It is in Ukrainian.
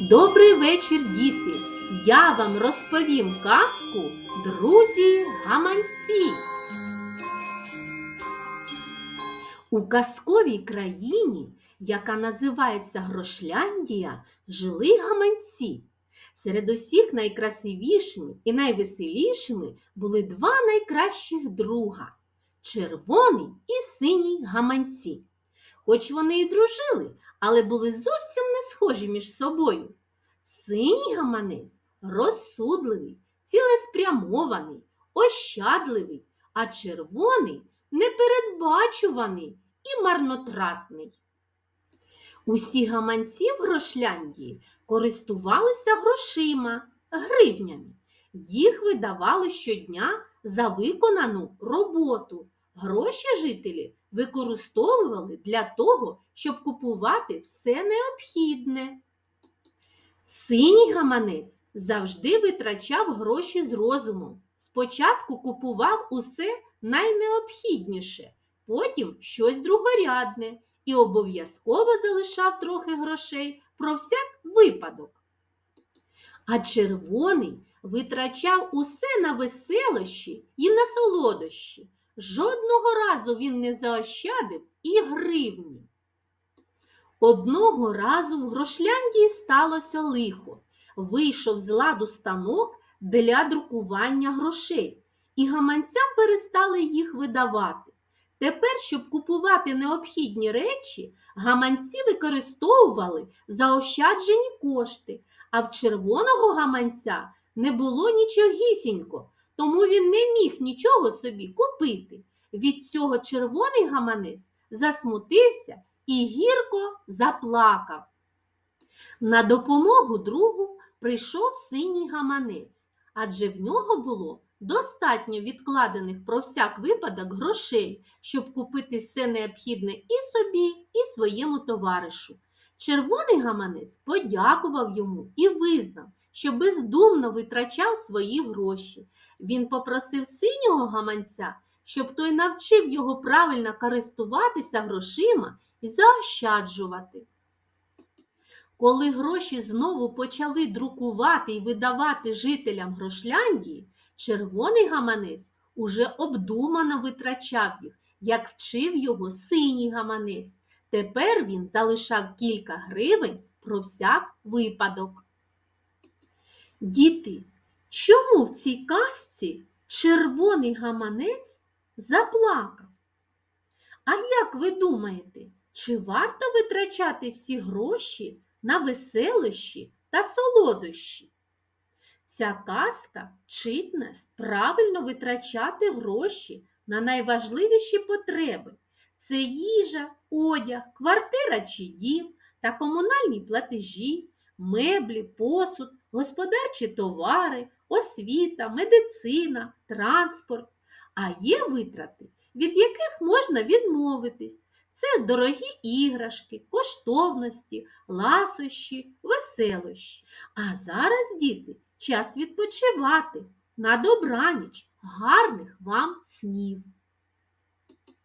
Добрий вечір, діти! Я вам розповім казку Друзі гаманці. У казковій країні, яка називається Грошляндія, жили гаманці. Серед усіх найкрасивішими і найвеселішими були два найкращих друга червоний і синій гаманці. Хоч вони і дружили, але були зовсім не схожі між собою. Синій гаманець розсудливий, цілеспрямований, ощадливий, а червоний непередбачуваний і марнотратний. Усі гаманці в Грошляндії користувалися грошима, гривнями. Їх видавали щодня за виконану роботу. Гроші жителі використовували для того, щоб купувати все необхідне. Синій гаманець завжди витрачав гроші з розумом. Спочатку купував усе найнеобхідніше, потім щось другорядне і обов'язково залишав трохи грошей про всяк випадок. А червоний витрачав усе на веселощі і на солодощі. Жодного разу він не заощадив і гривні. Одного разу в Грошляндії сталося лихо. Вийшов з ладу станок для друкування грошей, і гаманцям перестали їх видавати. Тепер, щоб купувати необхідні речі, гаманці використовували заощаджені кошти, а в червоного гаманця не було нічогісінько, тому він не міг нічого собі купити. Від цього червоний гаманець засмутився і гірко заплакав. На допомогу другу прийшов синій гаманець, адже в нього було достатньо відкладених про всяк випадок грошей, щоб купити все необхідне і собі, і своєму товаришу. Червоний гаманець подякував йому і визнав, що бездумно витрачав свої гроші. Він попросив синього гаманця, щоб той навчив його правильно користуватися грошима і заощаджувати. Коли гроші знову почали друкувати і видавати жителям Грошляндії, червоний гаманець уже обдумано витрачав їх, як вчив його синій гаманець. Тепер він залишав кілька гривень про всяк випадок. Діти, чому в цій казці червоний гаманець заплакав? А як ви думаєте, чи варто витрачати всі гроші на веселощі та солодощі? Ця казка вчить нас правильно витрачати гроші на найважливіші потреби. Це їжа, одяг, квартира чи дім та комунальні платежі, меблі, посуд, господарчі товари, освіта, медицина, транспорт. А є витрати, від яких можна відмовитись. Це дорогі іграшки, коштовності, ласощі, веселощі. А зараз, діти, час відпочивати. На добраніч, гарних вам снів!